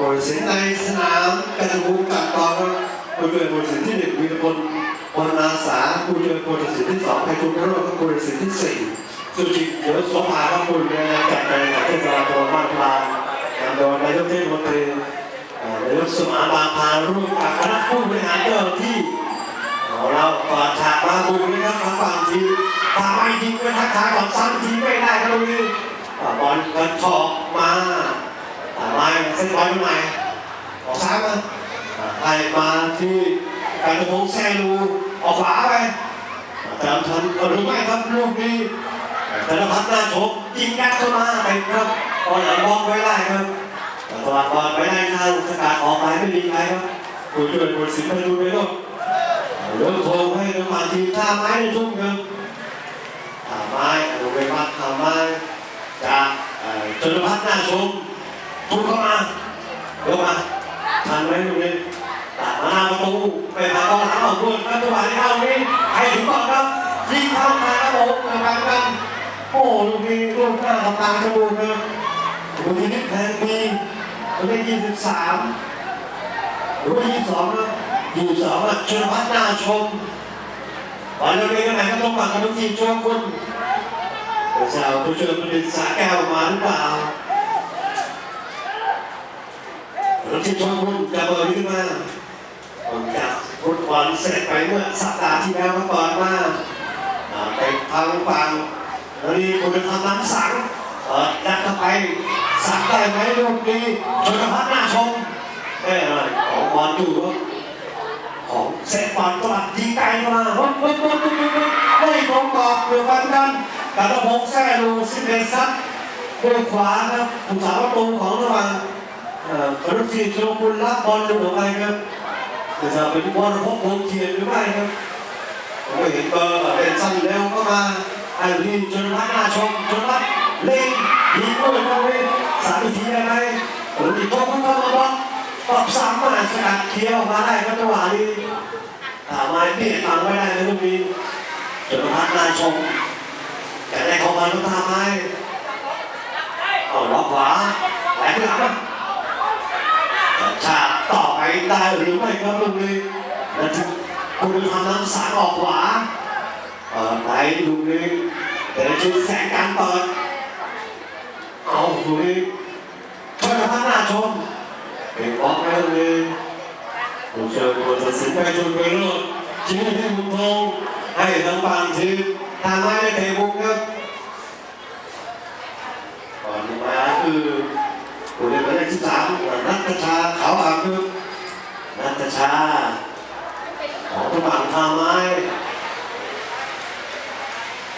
ผลสินในสนามกระทูกับกองผู้ช่วยผลสินที่หนึ่งวีรพลพลอาสาผู้ช่วยผลสินที่สองไพฑูรย์พระโรจน์ผลสินที่สี่สุจิตเดี๋ยวสภาพระคุณในจัดการกับเทศบาลตำบลบ้านพลานนำโดยนายกเทศมนตรีนายกสมาบาพาร่วมกับคณะผู้บริหารเจ้าที่เราก่อฉากมาบุกนะครับทางฝั่งทีมทำไม่ยิงไปทักทายของซ้ำทีไม่ได้ครับตรงนี้อ่บอลกระชอกมาอ่ามาเส้นบอกมา อ่าให้มาที่การกระพงษ์แซลูออกขวาไปอ่าแต่ทันหรือไม่ครับลูกนี้แต่ละพัดหน้าชกยิงยัดเข้ามาไปครับบอลหลังบอลไว้ได้ครับแต่ตวัดบอลไว้ได้ทางสกัดออกไปไม่มีใครครับผู้ช่วยผู้สินไปดูไปลูกเรื่องโทรให้น้ำมันทีท่าไม้ในทุ่งหนึ่งท่าไม้ลงไปพักท่าไม้จากจนพัฒน์หน้าชม ทุกเข้ามาเดี๋ยวมาทันไหมตรงนี้ตัดมาประตูไปพาเข้าหลังออกด้วยแล้วจังหวะที่เข้านี้ใครถึงก่อนครับยิงเข้ามาครับผมเหมือนกันกันโอ้ลูกนี้ลูกหน้าทำตาจมูกเลยลูกนี้นิดแทงมีตัวเลขยี่สิบสามหรือว่ายี่สิบสองนะยู่สองอะชนพัฒนาชมวันนี้เป็นยังไงก็ต้องฟังกันทุกทีมช่วยคุณเจ้าผู้ช่วยผลิตสาแก้วมาหรือเปล่า ทุกทีมช่วยคุณจะเบอร์ขึ้มาผมจับฟุตบอลเสร็จไปเมื่อสัปดาห์ที่แล้วมาก่อนว่าไปทางฝั่งแล้วนี่คุณจะทำน้ำสังเออยัดเข้าไปสังได้ไหมลูกนี้ชนพัฒนาชมเอ้ยอของบอลอยู่ของเซตบอลตลัดยิงไกลมาวัดวัดวัดวัดวัดวัดไม่ตรงกรอบเดือกันกันกรระพงแซ่ลูซิเมซัสด้วยขวาครับผู้สาวประตูของระหว่าง อ่อคารุจีโชกุลรับบอลอยู่ของใครครับจะเป็นบอลพกวงเทียนหรือไม่ครับผมเห็นก็เป็นสั้นเร็วก็มาไอ้ที่ชนวัฒน์หน้าชมชนวัฒน์เล่งยิงด้วยตรงนี้สามทีได้ไหมหรืออีกพวกมันก็มาบอลตอบซ้ำมาสกัดเคี้ยวมาได้ครับจังหวะนี้ถามมาพี่ฟังไม่ได้นะลูกนี้จนพัฒนาชมแต่ได้เข้ามาลูกทำไมเอาล็อกขวาแหลมหลังนะ ชาติต่อไปได้หรือไม่ครับลูกนี้แล้วถึงคุณทำน้ำสารออกขวาเปิดไปลูกนี้แต่ชุดแสงการเปิดเอาลูกนี้ช่วยพัฒนาชมเป็นบล็อกแล้วเลยผมเชิญคนตัดสินไปจนไปรอดชี้ให้มุมทองให้ทางฝั่งทีมทางไม้เตะบุกครับก่อนมาคือผู้เล่นหมายเลขที่สาม นัทชาขาวอ่างครับนัทชา ของทางฝั่งทาไม้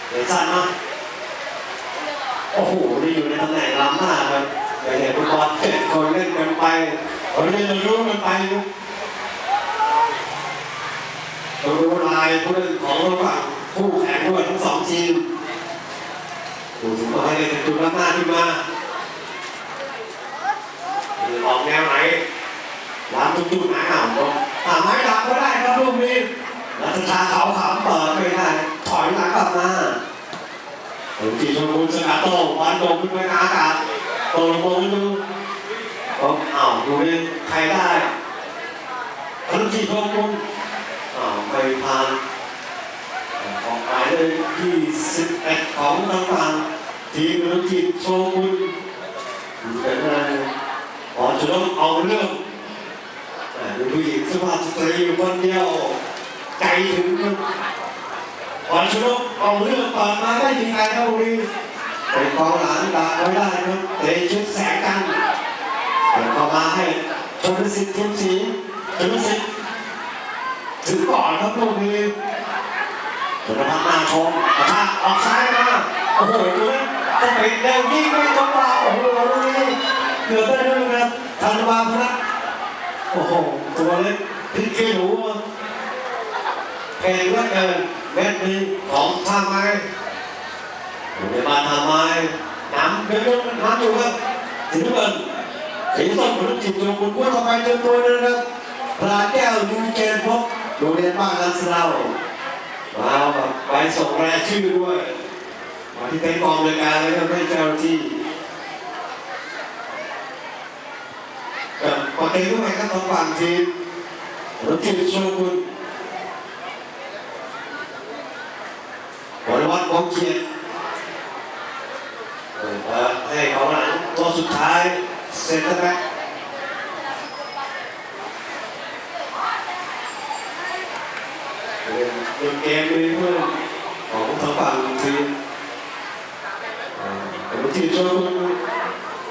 เดี๋ยวสั้นนะโอ้โหนี่อยู่ในตำแหน่งล้ำหน้าครับไปเห็นบอลเตะคนเล่นกันไปคนเล่นรู้กันไปเรารู้ลายผู้เล่นของระหว่างคู่แข่งด้วยทั้งสองทีมดูถึงมาให้เล่นจุดล้ำหน้าขึ้นมา ออกแนวไหนล้างทุกจุดหมายห่างก็หาไม้ดักก็ได้ครับลูกนี้รัชชาเขาขำเปิดไม่ได้ถอยหลังกลับมาถึงทีชมพูสกัดโต้บอลโดนขึ้นไปกลางอากาศโตลงมาไม่รู้ผมอ้าวดูนี่ใครได้ทันทีพงคุณอ้าวไปพานออกหมายเลยที่สิบเอ็ดของทางฝั่งทีมธุรกิจโชกุนเป็นอะไร ขอจะต้องเอาเรื่องอ่ดูผู้หญิงสภาพสตรีอยู่คนเดียวใจถึงกันขอจะต้องเอาเรื่องเปิดมาได้ยังไงเท่านี้เป็นกองหลังดักไว้ได้ครับเตะชุดแสงกันเปิดเข้ามาให้ชนสิทธิ์ทีมสีชนสิทธิ์ถึงก่อนครับลูกนี้ชนพัฒนาชมกระชากออกซ้ายมา โอ้โหดูนะจะไปเร็วยิ่งไม่ตรงเปล่าโอ้โหลูกนี้ เกือบได้ด้วนะครับธันวาพนัทโอ้โห ตัวเล็กพลิกหนูเพลงเหลือเกินเม็ดนี้ของท่าไม้อยู่ในบ้านทำไม้น้ำเป็นเรื่องน้ำอยู่ครับสีน้ำเงินสีส้มผลจิตตัวคุณพูดเข้าไปเต็มตัวเลยนะครับปลาแก้วยูเจนพบโรงเรียนบ้านลันสลาวมาแบบไปส่งรายชื่อด้วยมาที่เต็นท์กองเลยการเลยครับให้เจ้าหน้าที่ ก็มขอเตะด้วยครับทางฝั่งทีมรถทีมโชกุนบริวัตรวงเกียรติเปิดมาให้ของหลังตัวสุดท้ายเซนเตอร์แบ็คเป็นเกมนี้เพื่อนของทางฝั่งทีมเอ่อรถทีมโชกุน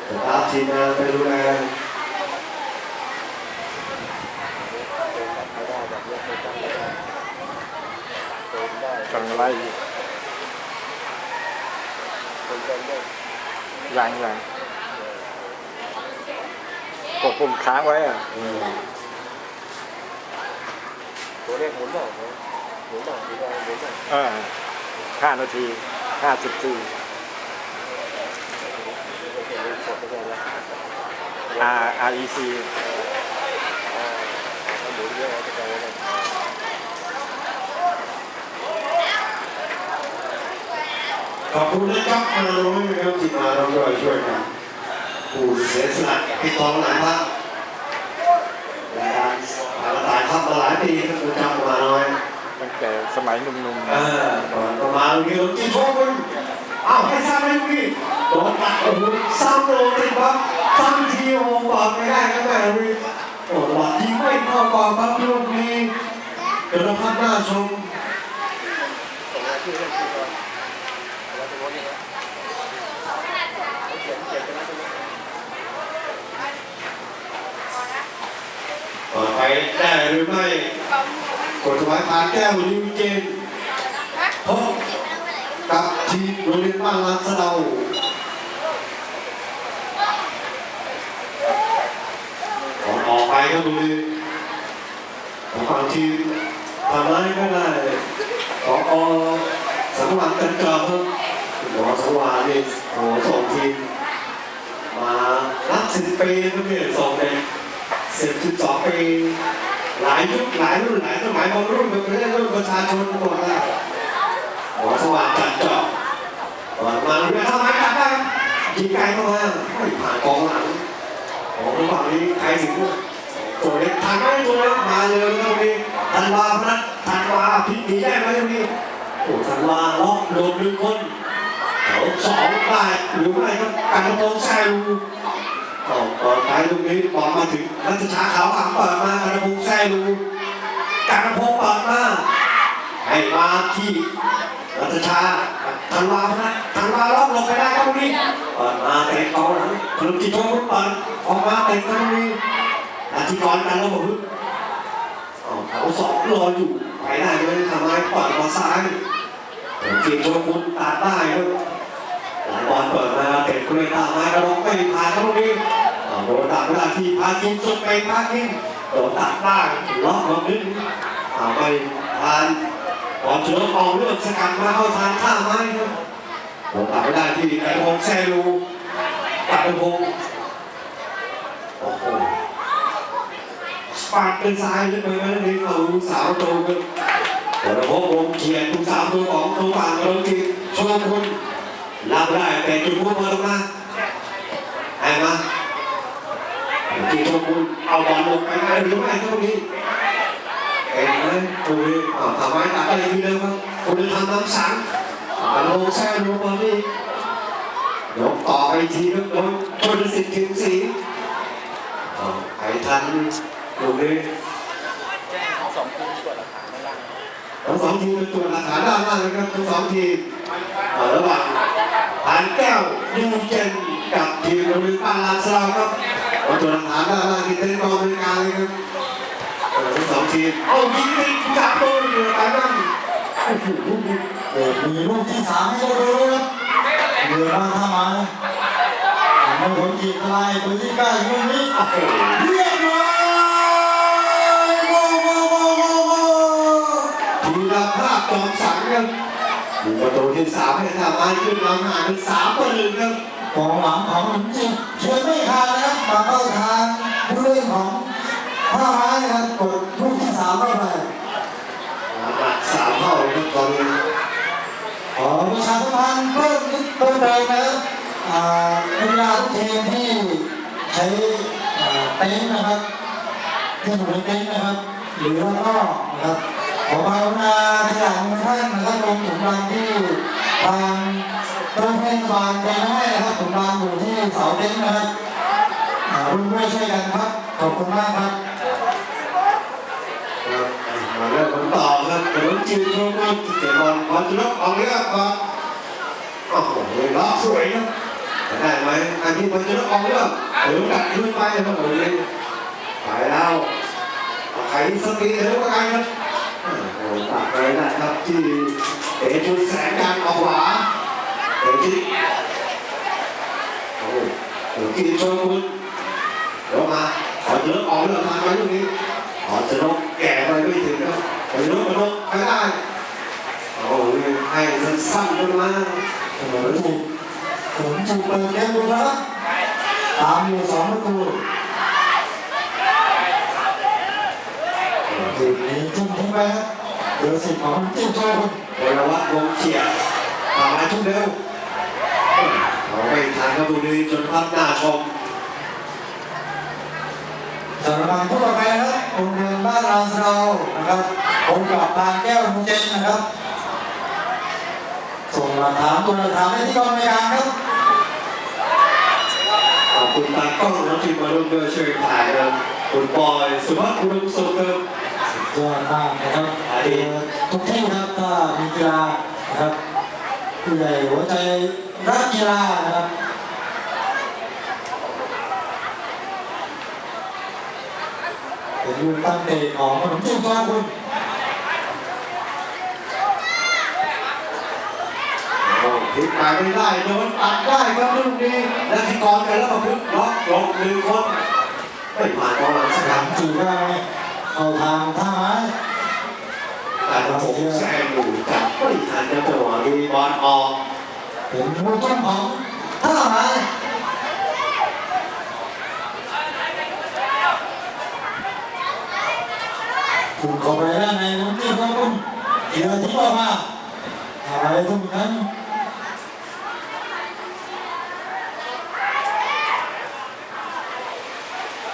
จะตาทีมงานไปดูแล กำลังไล่อยู่ยังยังกดปุ่มค้างไว้อะเออตัวเลขหมุนหน่อยนะหมุนหน่อยสีแดงหมุนหน่อยเออห้านาทีห้าสิบสี่โอเคนี่กดไปเลยนะ R R E C อ่าถ้าหมุนเยอะจะกลายเป็น ขอบคุณนะครับมาลงให้ครับที่มาเราด้วยช่วยกันผู้เสียสละให้กองหลังครับและการผ่านตายครับมาหลายปีครับคุณจำมาน้อยตั้งแต่สมัยหนุ่มเออก่อนประมาณนี้เราจีโชว์คุณอ้าวให้ทราบไหมลูกพี่โดนตัดโอ้โหซ้ำโดนติดครับซ้ำทีโอ้โหบอลไม่ได้ครับแม่ลูกโอ้หวัดยิงไม่เข้ากรอบครับลูกนี้เดี๋ยวเราพักหน้าชม ส่งมาที่เล่นทีก่อนแล้วจะวนนี่นะเขียนเขียนไปแล้วใช่ไหม ต่อ ไปได้หรือไม่กดถวายผ่านแก้วนิวเจนพบกับทีมโรงเรียนบ้านลานสะเดาก่อนออกไปก็ดูของฝั่งทีมทำไมก็ได้ของอสังวานกันจอครับหมอสังวานนี่โอ้ส่งทีมมานับสิบปีก็ไม่ได้ส่งเลย สิบสิบสองปีหลายยุคหลายรุ่นหลายสมัยบางรุ่นเป็นเรื่องรุ่นประชาชนหมดแล้วหมอสว่างจัดจาะเปิดมาเรือทำไมจัดได้ยิงไกลเข้ามาไม่ผ่านกองหลังของฝั่งนี้ใครถึงตัวเล็กทันไหมตัวเล็กมาเลยตรงนี้ธันวาพนัทธันวาพิธีได้ไหมตรงนี้โอ้ธันวาล็อกโดนหนึ่งคนแถวสองได้หรือไม่ก็การกระโปรงแซง ต่อต่อไปตรงนี้บอลมาถึงนัทชาเขาวขังเปิดมาการะพงษ์แซ่ดูการะพงษ์เปิดมาให้มาที่นัทชาธันวาพนะธันวาล็อกลงไปได้ครับตรงนี้เปิดมาเตะกองหลังขนมจีนโจ้เปิดออกมาเตะตรงนี้นาทีก่อนกันแล้วบอกพึ่งเอาเขาสองรออยู่ไปได้เลยทำไมเปิดมาซ้ายขนมจีนโจ้คุณตัดได้ครับ บอลเปิดมาเตะคุณตามมากระโดดไม่ผ่านครับตรงนี้โดนดักเวลาที่พากินสุดไปพากินโดนตัดได้ล็อกลงนิดอ่าไปผ่านบอลเชื้อออกเลือกสกัดมาเข้าทางข้าไม้ครับโดนตัดไม่ได้ที่ไอ้พงษ์แซลูตัดไปพงโอ้โหปาดเป็นซ้ายเลยไปไหมนี่เขาสาวโตกันแต่ละพวกวงเขียนทุกสามตัวของตัวฝั่งเราจีโชว์คุณ รับได้แต่จุดพวกมาลงมาไอ้มาทีมคุณเอาบอลลงไปได้หรือไม่เท่านี้เอ็นไหมคุณทำไมตัดอะได้ทีเดียวครับคุณทำน้ำสังมาลงแซ่ลงบอลนี่ยกต่อไปทีนึงโดนชนสิทธิ์ถึงสีอ่าใครทันตรงนี้ ทั้งสองทีมเป็นตัวหลักฐานด้านล่างนะครับทั้งสองทีมอ่าระหว่างผ่านแก้วยูเจนกับทีมโรงเรียนบ้านลาดสลาวครับเอาตัวหลักฐานด้านล่างที่เต้นกองบริการเลยครับเออทั้งสองทีมเอายิงไปจับโดนอยู่ตายนั่นโอ้โหลูกนี้เด็กมีลูกที่สามให้เราดูนะครับเหลือมาทำไมไม่ผลจีบอะไรตัวที่ใกล้ลูกนี้โอ้โห อยู่ประตูที่สามให้ทำมาขึ้นนำห่างเป็นสามต่อหนึ่งครับกองหลังของหนุ่มจีบช่วยไม่ขาดนะครับมาเข้าทางผู้เล่นของผ้าไม้นะครับกดลูกที่สามเข้าไปหนักสามเท่าเลยครับตอนนี้ขอประชาสัมพันธ์เพิ่มนิดเพิ่มเติมนะครับอ่าเวลาทุกทีมที่ใช้อ่าเต็นท์นะครับที่อยู่ในเต็นท์นะครับ หรือแล้วก็นะครับ ขอภาวนาขยันท่านนะครับลงถุงรางที่ทางโรงพยาบาลไปให้นะครับถุงรางอยู่ที่เสาเต็นท์นะครับอ่าร่วมด้วยช่วยกันครับขอบคุณมากครับครับมาเริ่มกันต่อครับขนมจีนโชกุนเตะบอลบอลจะลบออกเรื่องก่อนโอ้โหล็อสวยครับได้ไหมอันนี้บอลจะลบออกเรื่อเดี๋ยวดักขึ้นไปครับผมนี่ไปแล้วใครสปีดเร็วกว่ากันครับ โอ้โหตัดไปได้ครับที่เตะชุดแสงกลางออกขวาเตะที่โอ้โหขนมจีนโชกุนเดี๋ยวมาขอจะลบออกเรือทางไปตรงนี้ขอจะลบแก่ไปไม่ถึงครับไปลบไปลบไม่ได้โอ้ยให้สั้นๆกันมาขนมจีบขนมจีบเปิดเกมดูนะครับตามอยู่สองประตูจีบนี้จุ่มทิ้งไปครับ เบอร์สิบของจีบโชว์คุณวรวัฒน์วงเฉียดผ่านมาทุกเร็วเราไปทางกระบุรีจนพับหน้าชมสำหรับผู้ต่อไปนะครับโรงเรียนบ้านรางสเรานะครับผมกับบางแก้วมุงเจนนะครับ ส่งหลักฐานตัวหลักฐานได้ที่กองในการครับขอบคุณตากล้องน้องทีมมาร่วมด้วยช่วยถ่ายครับคุณบอย สุภาพบุรุษสุขครับ ยอดมากนะครับเอ่อทุกที่ครับถ้ามีกีฬานะครับผู้ใหญ่หัวใจรักกีฬานะครับเป็นลูกตั้งเตะของขนมจีนทองคุณโอ้พลิกไปไม่ได้โดนตัดได้ครับลูกนี้และที่กรกันแล้วประพฤติล็อกลงหนึ่งคนไม่ผ่านกองหลังสสนามามจีได้ เข้าทางท่าไม้แต่ผมแซงอยู่จับไม่ทันจังหวะนี้บอลออกเป็นลูกต้นของท่าไม้คุณเข้าไปด้านในขนมจีนทองคุณเดี๋ยวทิ้งออกมาอะไรทุกนั้น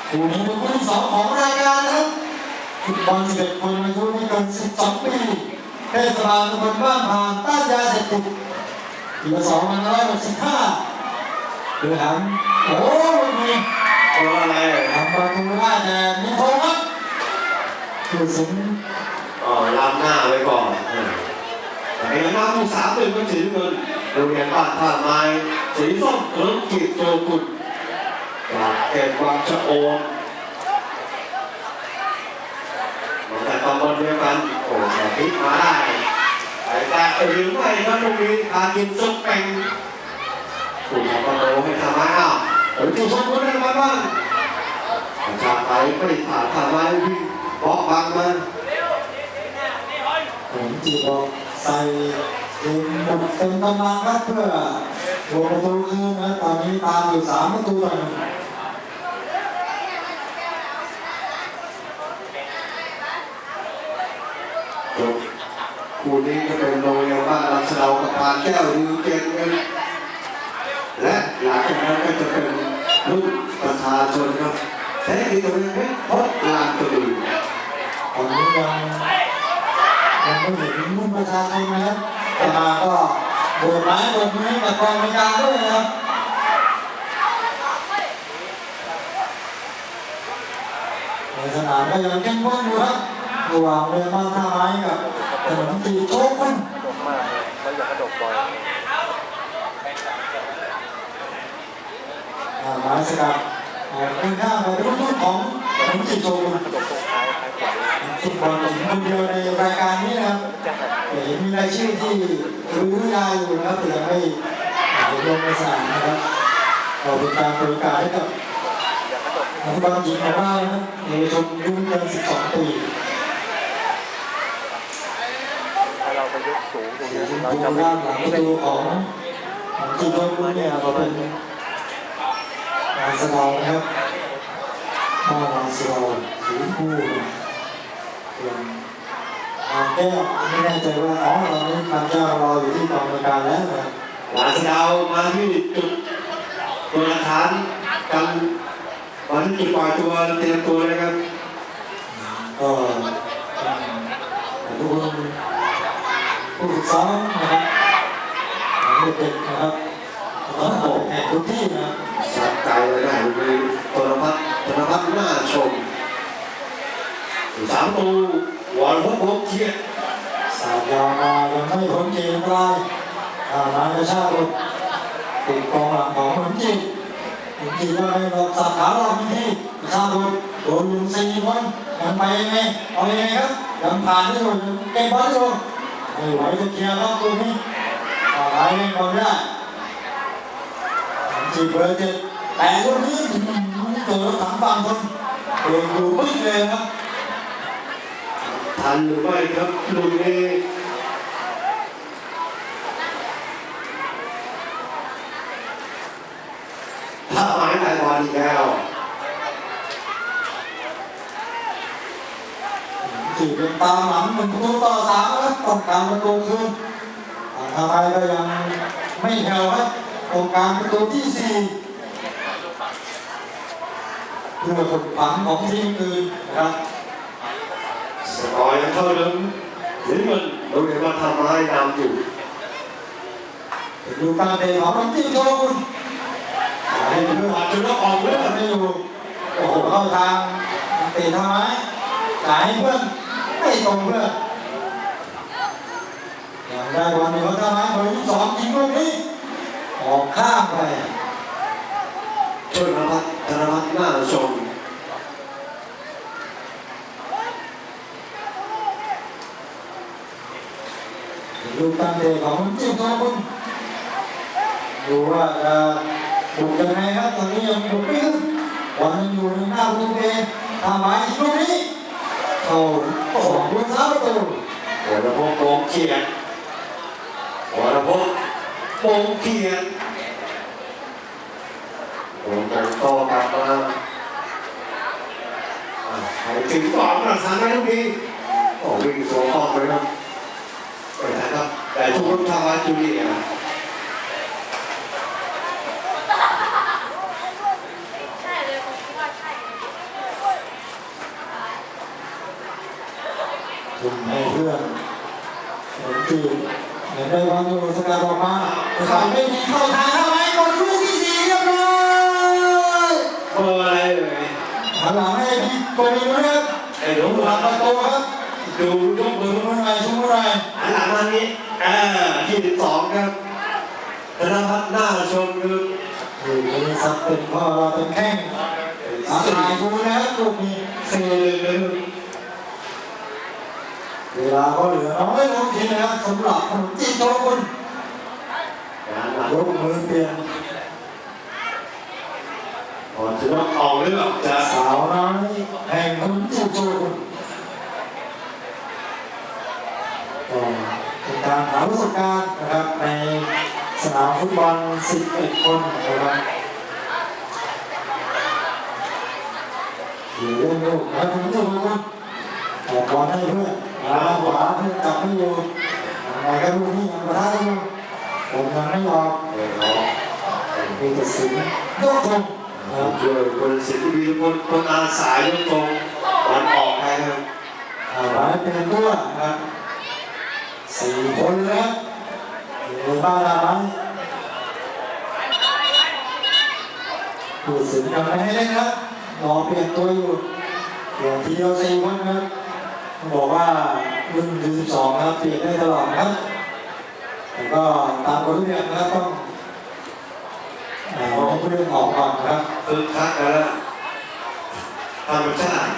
คู่นี้เป็นคู่ที่สองของรายการนะครับ ฟุตบอล11คนอายุไม่เกิน12ปีเทศบาลตำบลบ้านพานต้านยาเสพติดปีละ2565โดยหันโอ้ลูกนี้เพราะอะไรทำประตูได้แต่มีโทมัสผู้สิงอ๋อล้ำหน้าไว้ก่อนแต่ในหน้าผู้สามหนึ่งก็ถือเงินโรงเรียนบ้านท่าไม้สีส้มขนมจีบโจกุลจากเขตวังชะโอมาแต่ตำบล เดียวกันโอ้แต่พลิกมาได้ไปแต่หรือไม่ครับตรงนี้ทากินซุปเป็นคุณทำประตูให้ทำไมอ้าวเดี๋ยวจีบโจกุลได้มาบ้างชาไปไม่ผ่านทำไมวิ่บล็อกบังมาผมจีบอกใส่เต็มหมดเต็มกำลังครับเพื่อโดนประตูคืนนะตอนนี้ตามอยู่สามประตูต่อหนึ่ง จบ คู่นี้ก็เป็นโรงเรียนบ้านลำเสากับพานแก้วดิวเจนกันและหลังจากนั้นก็จะเป็นรุ่นประชาชนครับแท้ที่ตรงนี้พชรพดลานกระดูตอนนี้ยังยังไม่เห็นมุ่นประชาชนนะครับแต่มาก็โบกไม้โบกมือกับกองบริการด้วยนะครับในสนามก็ยังเข้มข้นอยู่ครับ ระหว่างเรือมาท่าไม้กับถนนตีโชคคุณกระดกมากเลยแล้วอย่ากระดกบ่อยท่าไม้สกัดออกข้างข้างไปรุ่นรุ่นของถนนตีโชคคุณกระดกตรงท้ายท้ายขวาฟุตบอลหญิงคนเดียวในรายการนี้นะครับจะหักแต่เห็นมีรายชื่อที่รู้ยายอยู่นะครับแต่ยังไม่ลงในสนามนะครับเราเป็นการเปิกาสให้กับ อยากระดกนักบอลหญิงของเรานะครับเยาวชนอายุไม่เกิน12 ปี ถ้าเราไปยก สูงตรงนี้เราจะไม่ด้านหลังประตูของของจีนเนี่ยก็เป็นงานแสดงนะครับบ้านงานแสดงสีชมพูเป็นงานแก้วไม่แน่ใจว่าอ๋อตอนนี้ทางเจ้ารออยู่ที่กองบริการแล้วนะครับหลานสะดาวมาที่จุดตัวฐานกันวันนี้จุดปล่อยตัวเตรียมตัวเลยครับก็คน ผู้ฝึกซ้อมนะครับเด็กๆนะครับต้องออกแข่งทุกที่นะสัดใจเลยได้เลยธนพัฒน์ธนพัฒน์น่าชมสามตูวอลพบพบเทียนสายยาวมายังไม่พ้นเกมไรอาหารกระชากหลุดติดกองหลังของหมือนจีเหมือนจีว่าไม่หลบสับขาหลอกที่กระชากหลุดโดนลุมสี่คนยังไปยังไงเอายังไงครับยังผ่านที่สุดเกมบอลอยู่ไม่ไหวจะเคลียร์ครับตัวนี้ต่อไปเล่นบอลได้เหมือนจีบเบอร์เจ็ดแต่ลูกนี้เจอถังฝั่งคนเองอยู่ปึ๊กเลยครับทันหรือไม่ครับลูกนี้ถ้าหมายไหนบอลอีกแล้ว จีบยังตามหลังหนึ่งประตูต่อสามครับต้องกลารประตูคืนทำไมก็ยังไม่แผ่วครับต้องกลารประตูที่สี่เพื่อผลผังของทีมอื่นนะครับสกอร์ยังเท่าเดิมหรือมันโรงเรียนวัดธรรมายนำอยู่ดูการเตะของน้องจิ้มโชกุนให้เพื่อนอาจนต้องออกเพื่ออนดไม่อยู่โอ้โหเข้าทางเตะทำไมจ่ายให้เพื่อน ไม่ตรงเพื่อนอย่างได้วันนี้เขาทำไมเบอร์ยี่สองยิงลูกนี้ออกข้างไปช่วยธนพัฒน์ธนพัฒน์น่าชมดูการเตะของจิ้มโชกุนดูว่าจะบุกยังไงครับตอนนี้ยังบุกไม่ขึ้นบอลยังอยู่ในหน้าประตูเองทำไมยิงลูกนี้ เข้าสองลูกสามประตูวรพงษ์โงเขียนวรพงษ์โงเขียนโป่งกันต่อกลับมาอะไปถึงก่อนรักษาได้ทุกทีโอ้วิ่งตัวออไปครับไปนะครับแต่ทุกคนทำมาจูเลียใช่เลยผมคิดว่าใช่เลย ทุ่มให้ เพื่อนเหมือนจีบเห็นได้วันอยู่สกัดออกมาขายไม่ดีเข้าทางทำไมกดลูกที่สี่เรียบร้อยเบอร์อะไรเลยหันหลังให้พี่โกมีนะครับไอ้หลวงหลังประตูครับดูยกมืออมือไหนชุ่มมือไหนหันหลังมานี้อ่ายี่สิบสองครับธนพัฒน์น่าชมคืออยู่ในสับเป็นพ่อเราเป็นแข้งอายดูนะครับลูกนี้สี่เลย เวลาก็เหลือน้อยลงทีนะครับสำหรับขนมจีนโชกุนงานยกมือเปลี่ยนก่อนจะต้องออกเรื่องจะสาวน้อยแห่งขนมจีนโชกุนก็เป็นการหาประสบการณ์นะครับในสนามฟุตบอล 11 คนนะครับอยู่เล่นลูกนะครับขนมจีนโชกุนออกบอลให้เพื่อน แล้วขวาเพื่อนจับไม่อยู่ยังไงก็ลูกนี้ยังประทัดอยู่ผมยังไม่ยอมเออเนาะมีแต่สิงยกธงนะครับช่วยคนสิทธิ์วีคนคนอาสายกตรงวันออกให้ครับเอาไว้เป็นตัวนะครับสี่คนเลยครับอยู่บ้านเราไหมผู้สิงยังไม่ให้เล่นครับรอเปลี่ยนตัวอยู่เปลี่ยนทีเดียวสี่คนครั บต้องบอกว่ารุ่นยูสิบสองนะครับเปลี่ยนได้ตลอดนะครับแต่ก็ตามกฎระเบียบนะครับต้องเอ่อให้ผู้เล่นออกก่อนนะครับคึกคักแล้วธรรมชาติ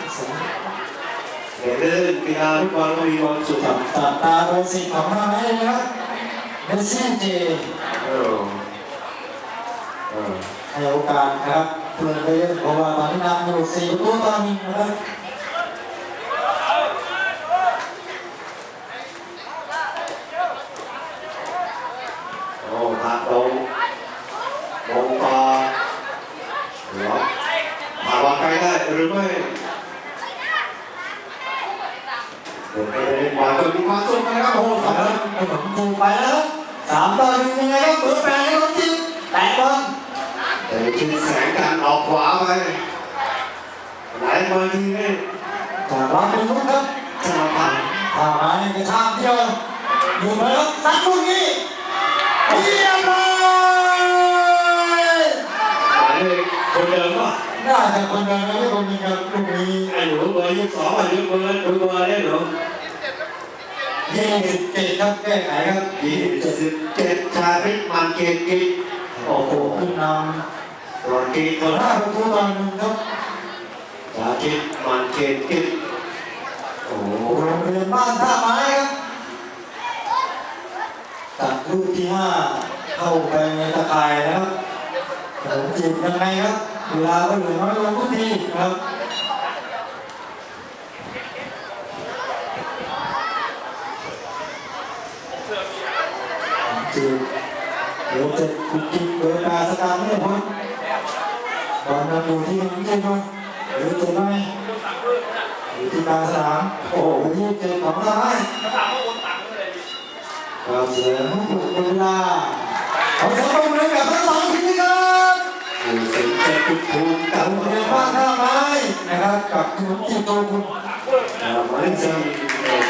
เด็กเล่นกีฬาฟุตบอลก็มีความสุขจับจับตาเบอร์สิบของเราให้นะครับเมสซี่เจเออเออให้โอกาสนะครับเพื่อนไปเล่นเพราะว่าตอนนี้นำอยู่สี่ประตูต่อหนึ่งนะครับ โอ้ผักตรงตรงต่อเหรอผ่านวางไกลได้หรือไม่เด็กเล่นบอลก็มีความสุขนะครับโอ้โห สามขนมจีบไปแล้วสามต่อหนึ่งยังไงครับเบอร์ แปดขนมจีบแตะบอลแต่ที่แสงการออกขวาไปมาทีนี่จากร้านเป็นรุ่นครับชนะพันผ่าไม้กระชากเดียวอยู่ไหมครับสักลูกนี้เรียบร้อยหมายเลขคนเดิมป่ะน่าจะคนเดิมนะไม่คนนี้ครับลูกนี้ไอ้หนูเบอร์ยี่สิบสองไอ้หนูเบอร์ดูเบอร์ได้หนูยี่สิบเจ็ดครับแก้ไขครับยี่สิบเจ็ดชาพิษมันเกตกิจ โอ้โหขึ้นนรอนกีคำนห้าประตูต่อหนึ่งครับชาพิษมันเกตกิจโอ้โหโรงเรียนบ้านท่าไม้ครับตัดลูกที่ห้าเข้าไปในตะข่ายนะครับผมจีบยังไงครับ เวลาก็เหลือน้อยลงทุกทีครับจีบเดี๋ยวจะคุกกิ๊กเวลาสกัดไม่พ้นบอลมาอยู่ที่ขนมจีบมั้งหรือเจ็บไหมอยู่ที่กลาสนามโอ้โหยี่สิบเจ็ดของเราให้เราเสียงถูกเวลาขอเสียงปรบมือกับทั้งสองทีมครับผู้สิงเจ็ดจุดทูนกับโรงเรียนบ้านท่าไม้นะครับกับขนมจีบโตคุณหมายเลขสี่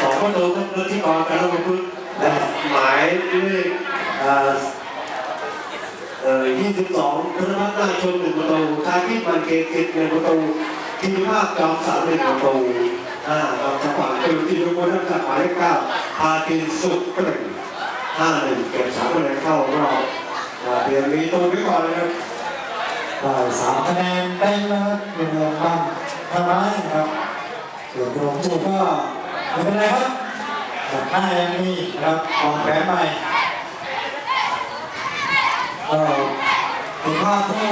สองประตูครับเนื้อที่กองการลงทุนและหมายเลข ยี่สิบสองธนพัฒน์นาชนหนึ่งประตูชาพิษมันเกตกิจหนึ่งประตูทีมภาคจอมสามหนึ่งประตูอ่าเราจะฝากคือทีมคนนักจากหมายเลขเก้าพาทีสุดก็หนึ่งห้าหนึ่งเก็บสามคะแนนเข้ารอบอ่าเดี๋ยวมีตัวไว้ก่อนนะครับได้สามคะแนนเต็มนะครับโรงเรียนบ้านท่าไม้ครับส่วนขนมจีบก็ไม่เป็นไรครับแบบหน้ายังมีนะครับวางแผนใหม่ก็ เป็นภาพที่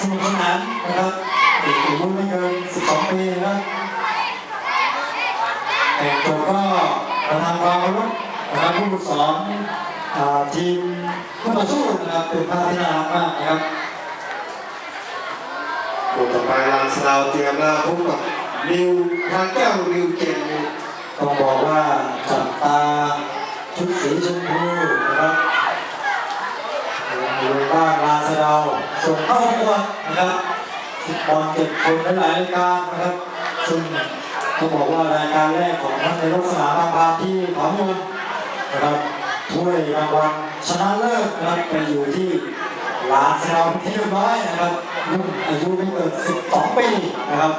สนุกสนานนะครับเด็กอายุไม่เกิน 12 ปีนะครับแต่งตัวก็ประธานความเคานะครับผู้ฝึกสอนทีมผู้ต่อสู้นะครับเป็นภาพที่น่ารักมากนะครับคู่ต่อไปลานสลาวเตรียมแล้วพบกับนิวทางแก้วนิวเจนต้องบอกว่าจับตาชุดสีชมพูนะครับ อยู่บ้านลาสะเดาส่งเข้าประกวดนะครับฟุตบอลเจ็ดคนหลายรายการนะครับซึ่งต้องบอกว่ารายการแรกของนักในลักษณะบางพานที่ผามืองนะครับถ้วยรางวัลชนะเลิศนะครับไปอยู่ที่ลาสะเดาที่เรียบร้อยนะครับรุ่นอายุไม่เกิน12ปีนะครับ